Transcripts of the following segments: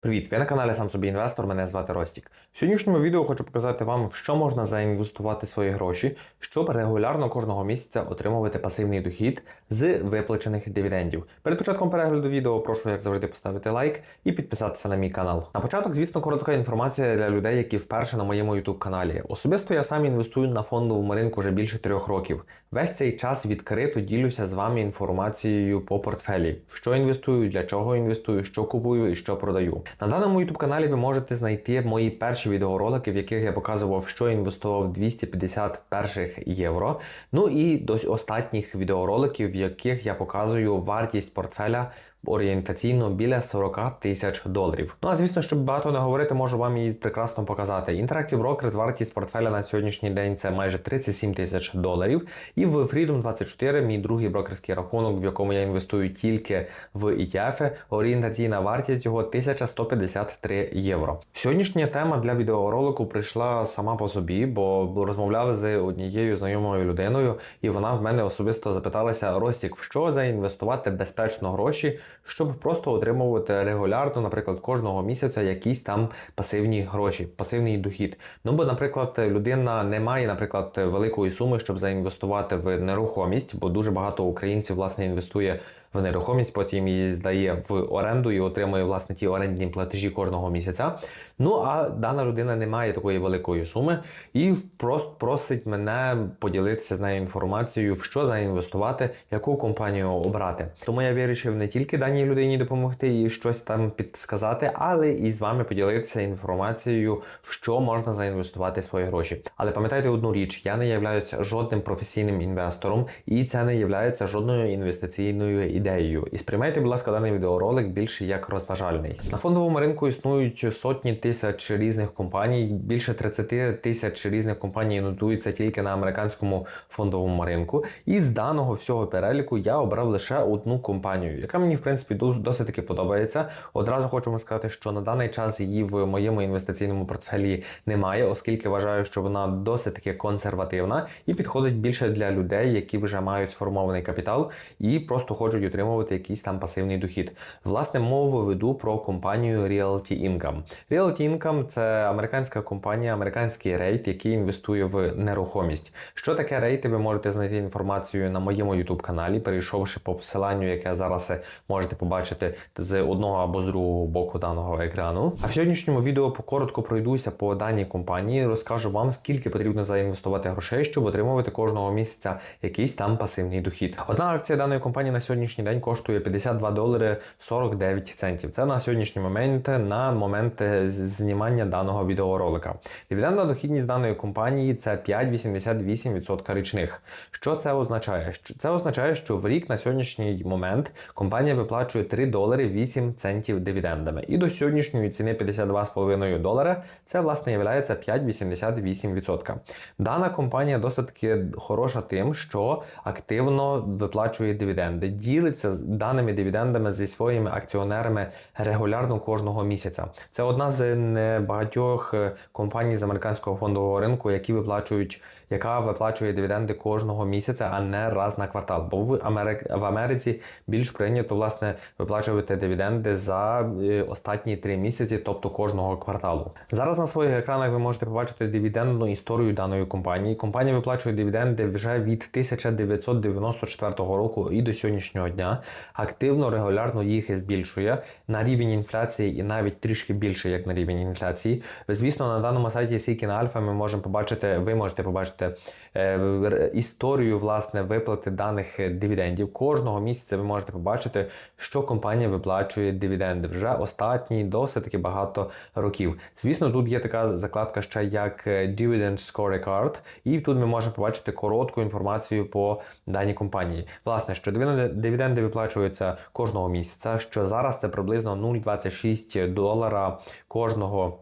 Привіт, ви на каналі Сам собі інвестор. Мене звати Ростік. В сьогоднішньому відео хочу показати вам, в що можна заінвестувати свої гроші, щоб регулярно кожного місяця отримувати пасивний дохід з виплачених дивідендів. Перед початком перегляду відео прошу, як завжди, поставити лайк і підписатися на мій канал. На початок, звісно, коротка інформація для людей, які вперше на моєму YouTube каналі. Особисто я сам інвестую на фондовому ринку вже більше трьох років. Весь цей час відкрито ділюся з вами інформацією по портфелі, в що інвестую, для чого інвестую, що купую і що продаю. На даному youtube каналі ви можете знайти мої перші відеоролики, в яких я показував, що інвестував 250 перших євро. Ну і до останніх відеороликів, в яких я показую вартість портфеля орієнтаційно біля 40 тисяч доларів. Ну а звісно, щоб багато не говорити, можу вам її прекрасно показати. Interactive Brokers вартість портфеля на сьогоднішній день це майже 37 тисяч доларів. І в Freedom 24 мій другий брокерський рахунок, в якому я інвестую тільки в ETF, орієнтаційна вартість його 1153 євро. Сьогоднішня тема для відеоролику прийшла сама по собі, бо розмовляв з однією знайомою людиною, і вона в мене особисто запиталася: Ростік, в що заінвестувати безпечно гроші, щоб просто отримувати регулярно, наприклад, кожного місяця якісь там пасивні гроші, пасивний дохід. Ну бо, наприклад, людина не має, наприклад, великої суми, щоб заінвестувати в нерухомість, бо дуже багато українців власне інвестує в нерухомість, потім її здає в оренду і отримує власне ті орендні платежі кожного місяця. Ну а дана людина не має такої великої суми і просто просить мене поділитися з нею інформацією, в що заінвестувати, яку компанію обрати. Тому я вирішив не тільки даній людині допомогти їй щось там підсказати, але і з вами поділитися інформацією, в що можна заінвестувати свої гроші. Але пам'ятайте одну річ: я не являюся жодним професійним інвестором, і це не є жодною інвестиційною ідеєю. І сприймайте, будь ласка, даний відеоролик більше як розважальний. На фондовому ринку існують сотні тисяч різних компаній, більше 30 тисяч різних компаній нотуються тільки на американському фондовому ринку. І з даного всього переліку я обрав лише одну компанію, яка мені в принципі досить таки подобається. Одразу хочу вам сказати, що на даний час її в моєму інвестиційному портфелі немає, оскільки вважаю, що вона досить таки консервативна і підходить більше для людей, які вже мають сформований капітал і просто хочуть отримувати якийсь там пасивний дохід. Власне, мову веду про компанію Realty Income. Realty Income – це американська компанія, американський рейт, який інвестує в нерухомість. Що таке рейти? Ви можете знайти інформацію на моєму YouTube каналі, перейшовши по посиланню, яке зараз можете побачити з одного або з другого боку даного екрану. А в сьогоднішньому відео покоротко пройдуся по даній компанії, розкажу вам, скільки потрібно заінвестувати грошей, щоб отримувати кожного місяця якийсь там пасивний дохід. Одна акція даної компанії на сьогоднішній день коштує 52 долари 49 центів. Це на сьогоднішній момент на момент знімання даного відеоролика. Дивідендна дохідність даної компанії це 5,88% річних. Що це означає? Це означає, що в рік на сьогоднішній момент компанія виплачує 3 долари 8 центів дивідендами. І до сьогоднішньої ціни 52,5 долара це власне є 5,88%. Дана компанія досить таки хороша тим, що активно виплачує дивіденди, ділиться даними дивідендами зі своїми акціонерами регулярно кожного місяця. Це одна з небагатьох е, компаній з американського фондового ринку, які виплачують, яка виплачує дивіденди кожного місяця, а не раз на квартал. Бо в Америк... в Америці більш прийнято власне виплачувати дивіденди за е, останні три місяці, тобто кожного кварталу. Зараз на своїх екранах ви можете побачити дивідендну історію даної компанії. Компанія виплачує дивіденди вже від 1994 року і до сьогоднішнього дня. Активно регулярно їх збільшує на рівень інфляції і навіть трішки більше, як на рівень інфляції. Звісно, на даному сайті Seeking Alpha ми можемо побачити, ви можете побачити е, історію власне виплати даних дивідендів. Кожного місяця ви можете побачити, що компанія виплачує дивіденди вже останні досить багато років. Звісно, тут є така закладка ще як Dividend Scorecard, і тут ми можемо побачити коротку інформацію по даній компанії. Власне, що дивіденди виплачуються кожного місяця, що зараз це приблизно 0,26 долара кожного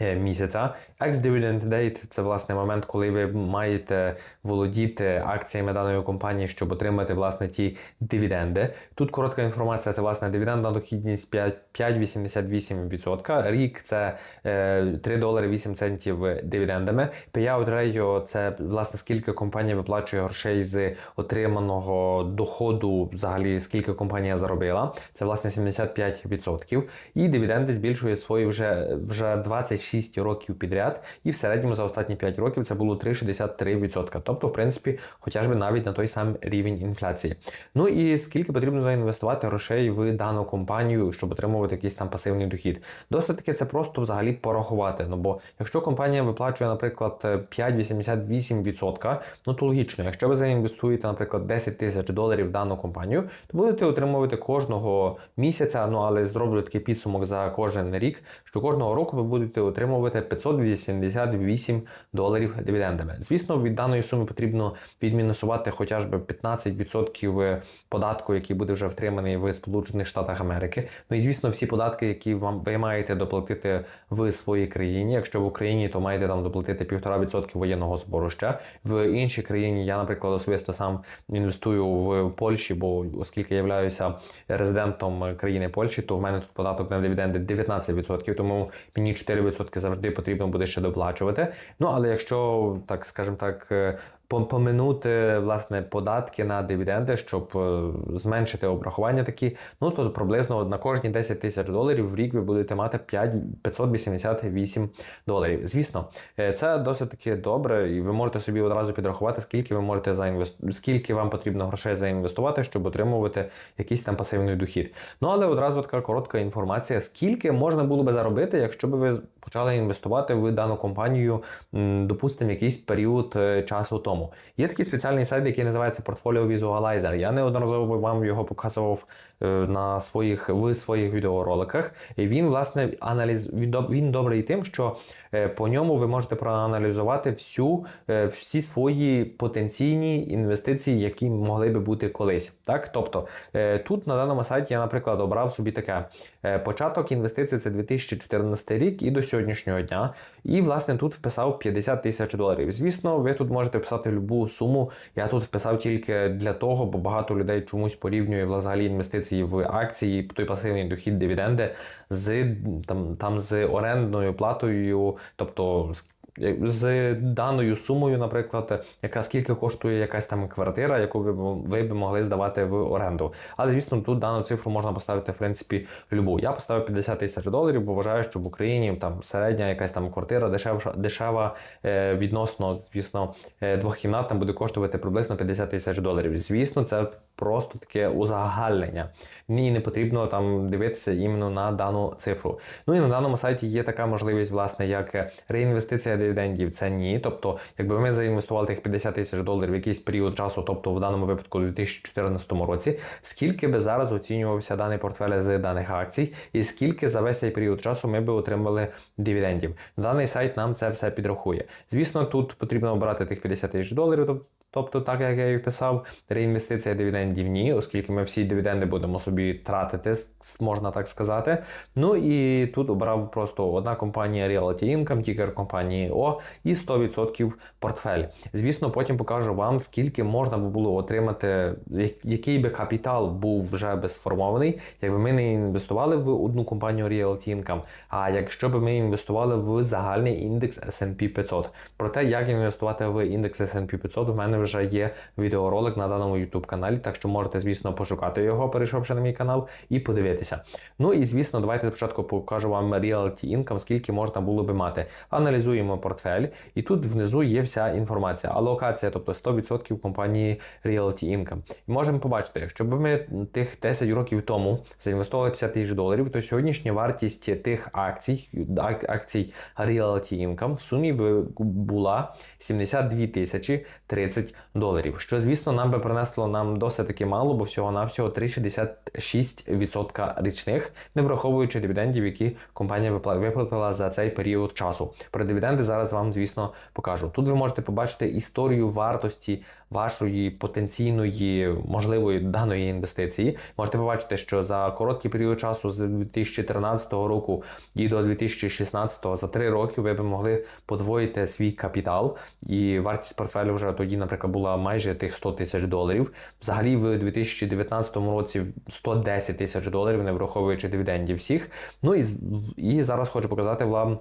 місяця. Ex-dividend date – це власне момент, коли ви маєте володіти акціями даної компанії, щоб отримати власне ті дивіденди. Тут коротка інформація: це власне дивідендна дохідність 5,88%. Рік це е, 3 долари 8 центів дивідендами. Payout ratio – це власне скільки компанія виплачує грошей з отриманого доходу, взагалі скільки компанія заробила. Це власне 75%. І дивіденди збільшує свої вже вже 26 років підряд. І в середньому за останні 5 років це було 3,63%. Тобто, в принципі, хоча б навіть на той самий рівень інфляції. Ну і скільки потрібно заінвестувати грошей в дану компанію, щоб отримувати якийсь там пасивний дохід. Досить таки це просто взагалі порахувати. Ну бо якщо компанія виплачує, наприклад, 5,88%, ну то логічно, якщо ви заінвестуєте, наприклад, 10 тисяч доларів в дану компанію, то будете отримувати кожного місяця. Ну але зроблю такий підсумок за кожен рік, що кожного року ви будете отримувати 588 доларів дивідендами. Звісно, від даної суми потрібно відмінусувати хоча б 15% податку, який буде вже втриманий в Сполучених Штатах Америки. Ну і звісно, всі податки, які вам ви маєте доплатити в своїй країні. Якщо в Україні, то маєте там доплатити 1,5% воєнного збору ще. В іншій країні я, наприклад, особисто сам інвестую в Польщі, бо оскільки являюся резидентом країни Польщі, то в мене тут податок на дивіденди 19%, тому мені 4% завжди потрібно буде ще доплачувати. Ну але якщо так скажімо так поминути власне податки на дивіденди, щоб е, зменшити обрахування такі, ну то приблизно на кожні 10 тисяч доларів в рік ви будете мати 5, 588 доларів. Звісно, е, це досить таки добре, і ви можете собі одразу підрахувати, скільки ви можете заінвестувати, скільки вам потрібно грошей заінвестувати, щоб отримувати якийсь там пасивний дохід. Ну але одразу така коротка інформація, скільки можна було би заробити, якщо б ви почали інвестувати в дану компанію, допустимо, якийсь період е, часу тому тому. Є такий спеціальний сайт, який називається Portfolio Visualizer. Я неодноразово вам його показував на своїх в своїх відеороликах. І він, власне, аналіз він добрий тим, що е, по ньому ви можете проаналізувати всю, е, всі свої потенційні інвестиції, які могли би бути колись. Так? Тобто тут на даному сайті я, наприклад, обрав собі таке: початок інвестицій це 2014 рік і до сьогоднішнього дня. І, власне, тут вписав 50 тисяч доларів. Звісно, ви тут можете писати любу суму. Я тут вписав тільки для того, бо багато людей чомусь порівнює взагалі інвестиції в акції, той пасивний дохід, дивіденди з там, там з орендною платою, тобто з даною сумою, наприклад, яка скільки коштує якась там квартира, яку ви ви б могли здавати в оренду. Але звісно, тут дану цифру можна поставити в принципі любу. Я поставив 50 тисяч доларів, бо вважаю, що в Україні там середня якась там квартира дешева, дешева е, відносно, звісно, е, двохкімнатна буде коштувати приблизно 50 тисяч доларів. Звісно, це просто таке узагальнення. Мені не потрібно там дивитися іменно на дану цифру. Ну і на даному сайті є така можливість, власне, як реінвестиція дивідендів. Це ні. Тобто, якби ми заінвестували тих 50 тисяч доларів в якийсь період часу, тобто в даному випадку у 2014 році, скільки би зараз оцінювався даний портфель з даних акцій, і скільки за весь цей період часу ми би отримали дивідендів. Даний сайт нам це все підрахує. Звісно, тут потрібно обрати тих 50 тисяч доларів. Тобто, так як я і писав, реінвестиція дивідендів ні, оскільки ми всі дивіденди будемо собі тратити, можна так сказати. Ну і тут обрав просто одна компанія Realty Income, тікер компанії О і 100% портфель. Звісно, потім покажу вам, скільки можна було отримати, який би капітал був вже би сформований, якби ми не інвестували в одну компанію Realty Income, а якщо б ми інвестували в загальний індекс S&P 500. Про те, як інвестувати в індекс S&P 500, в мене вже є відеоролик на даному YouTube каналі, так що можете, звісно, пошукати його, перейшовши на мій канал, і подивитися. Ну і звісно, давайте спочатку покажу вам Realty Income, скільки можна було би мати. Аналізуємо портфель, і тут внизу є вся інформація. Алокація, тобто 100% компанії Realty Income. І можемо побачити, якщо б ми тих 10 років тому заінвестували 50 тисяч доларів, то сьогоднішня вартість тих акцій, акцій Realty Income в сумі би була 72 тисячі 30 доларів. Що, звісно, нам би принесло нам досить таки мало, бо всього-навсього 3,66% річних, не враховуючи дивідендів, які компанія виплатила за цей період часу. Про дивіденди зараз вам, звісно, покажу. Тут ви можете побачити історію вартості вашої потенційної можливої даної інвестиції. Можете побачити, що за короткий період часу з 2013 року і до 2016 за 3 роки ви б могли подвоїти свій капітал, і вартість портфелю вже тоді, наприклад, була майже тих 100 тисяч доларів. Взагалі, в 2019 році 110 тисяч доларів, не враховуючи дивідендів всіх. Ну і, і зараз хочу показати вам.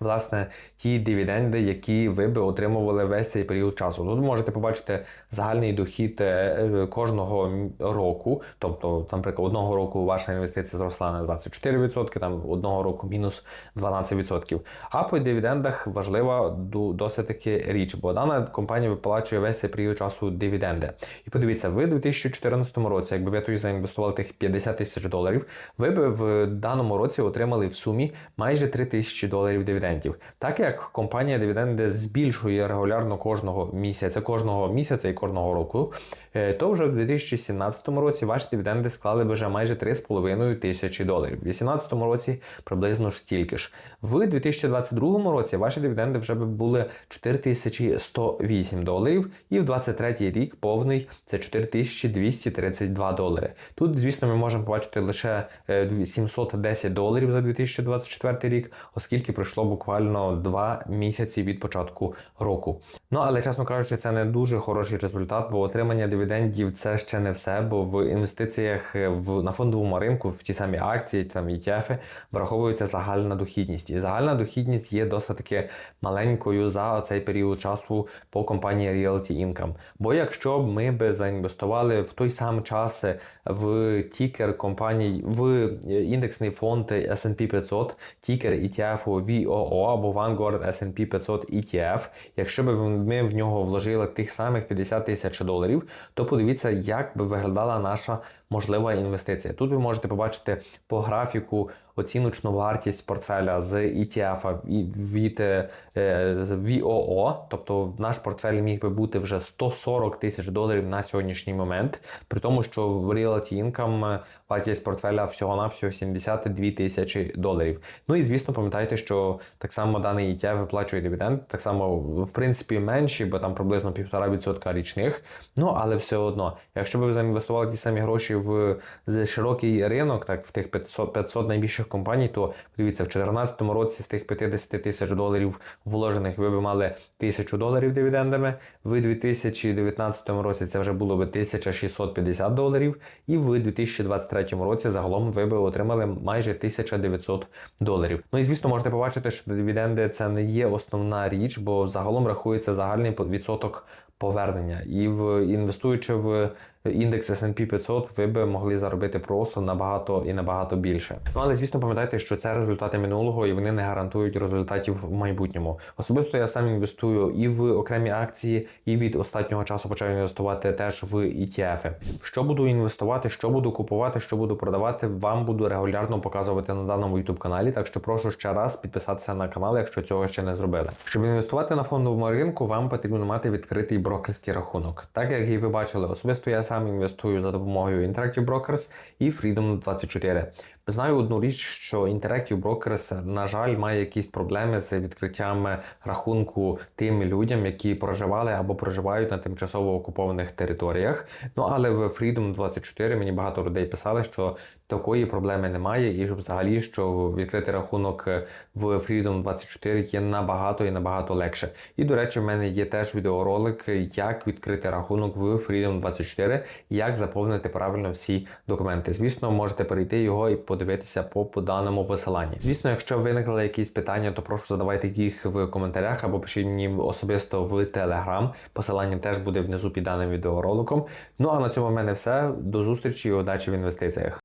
Власне, ті дивіденди, які ви би отримували весь цей період часу. Тут можете побачити загальний дохід е, е, кожного року. Тобто, наприклад, одного року ваша інвестиція зросла на 24%, там одного року мінус 12%. А по дивідендах важлива досить таки річ, бо дана компанія виплачує весь цей період часу дивіденди. І подивіться, ви у 2014 році, якби ви тоді заінвестували тих 50 тисяч доларів, ви би в даному році отримали в сумі майже 3 тисячі доларів дивідендів. Так як компанія дивіденди збільшує регулярно кожного місяця, кожного місяця і кожного року, е, то вже в 2017 році ваші дивіденди склали вже майже 3,5 тисячі доларів. В 2018 році приблизно ж стільки ж. В 2022 році ваші дивіденди вже були 4108 доларів, і в 2023 рік повний це 4232 долари. Тут, звісно, ми можемо побачити лише е, 710 доларів за 2024 рік, оскільки пройшло буквально 2 місяці від початку року. Ну але чесно кажучи, це не дуже хороший результат, бо отримання дивідендів це ще не все, бо в інвестиціях е, в на фондовому ринку в ті самі акції, там ETF, враховується загальна дохідність. І загальна дохідність є досить таки маленькою за цей період часу по компанії Realty Income. Бо якщо б ми би заінвестували в той самий час в тікер компаній, в індексний фонд S&P 500, тікер ETF VOO або Vanguard S&P 500 ETF, якщо б ми в нього вложили тих самих 50 тисяч доларів, то подивіться, як би виглядала наша можлива інвестиція. Тут ви можете побачити по графіку оціночну вартість портфеля з ETF від е, з VOO, тобто наш портфель міг би бути вже 140 тисяч доларів на сьогоднішній момент, при тому, що в Realty Income е, вартість портфеля всього-навсього 72 тисячі доларів. Ну і звісно, пам'ятайте, що так само даний ETF виплачує дивіденд, так само в принципі менші, бо там приблизно 1,5% річних. Ну але все одно, якщо б ви заінвестували ті самі гроші в з широкий ринок, так в тих 500, 500 найбільших компаній, то дивіться, в 2014 році з тих 50 тисяч доларів вложених ви б мали 1000 доларів дивідендами. В 2019 році це вже було б 1650 доларів, і в 2023 році загалом ви б отримали майже 1900 доларів. Ну і звісно, можете побачити, що дивіденди це не є основна річ, бо загалом рахується загальний відсоток повернення. І в інвестуючи в індекс S&P 500, ви би могли заробити просто набагато і набагато більше. Ну але звісно, пам'ятайте, що це результати минулого і вони не гарантують результатів в майбутньому. Особисто я сам інвестую і в окремі акції, і від останнього часу почав інвестувати теж в ETF. Що буду інвестувати, що буду купувати, що буду продавати, вам буду регулярно показувати на даному YouTube каналі. Так що прошу ще раз підписатися на канал, якщо цього ще не зробили. Щоб інвестувати на фондовому ринку, вам потрібно мати відкритий брокерський рахунок. Так як і ви бачили, особисто я сам інвестую за допомогою Interactive Brokers і Freedom24. Знаю одну річ, що Interactive Brokers, на жаль, має якісь проблеми з відкриттям рахунку тим людям, які проживали або проживають на тимчасово окупованих територіях. Ну але в Freedom24 мені багато людей писали, що такої проблеми немає, і взагалі, що відкрити рахунок в Freedom24 є набагато і набагато легше. І до речі, в мене є теж відеоролик, як відкрити рахунок в Freedom24, як заповнити правильно всі документи. Звісно, можете перейти його і подивитися по, по даному посиланні. Звісно, якщо виникли якісь питання, то прошу задавайте їх в коментарях або пишіть мені особисто в Telegram. Посилання теж буде внизу під даним відеороликом. Ну а на цьому в мене все. До зустрічі і удачі в інвестиціях.